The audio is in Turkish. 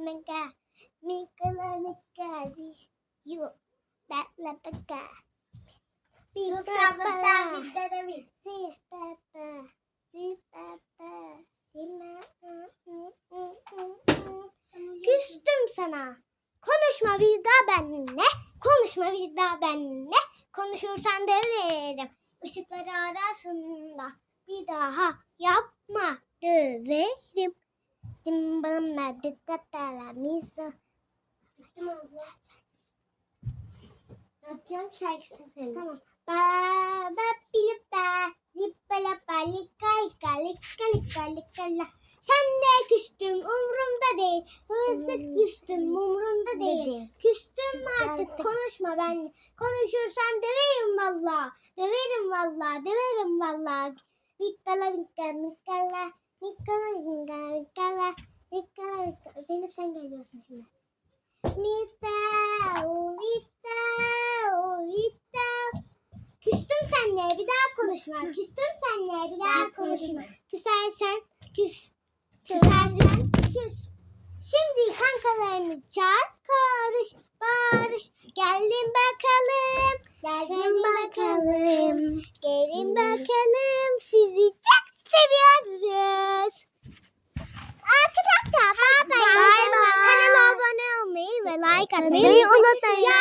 mika, mika, zi, yu, batla baka. Sus tane bir. Si papa, si papa, si ma, Küstüm sana. Konuşma bir daha benimle. Konuşma bir daha benimle. Konuşursan döverim. Işıkları arasında bir daha yapma döverim. Dimbalım ben dıklatala miso. Yapacağım şarkı seferi. Tamam. Ba ba bilip ba zippala. Sen de küstüm umurumda değil. Hırsız küstüm umurumda değil. Küstüm artık konuşma ben. Konuşursan döverim valla. Döverim valla. Döverim valla. Mikkala mikkala mikkala. Mikkala mikkala mikkala. Mikkala mikkala. Zeynep sen geliyorsun şimdi. Mita, o Vita, o Vita. Küstüm senle bir daha konuşma. Küstüm senle bir daha konuşma. Küsersen küs. Küsersen küs. Şimdi kankalarını çağır, karış, barış. Gelin bakalım. Gelin bakalım. Gelin bakalım. ないかということ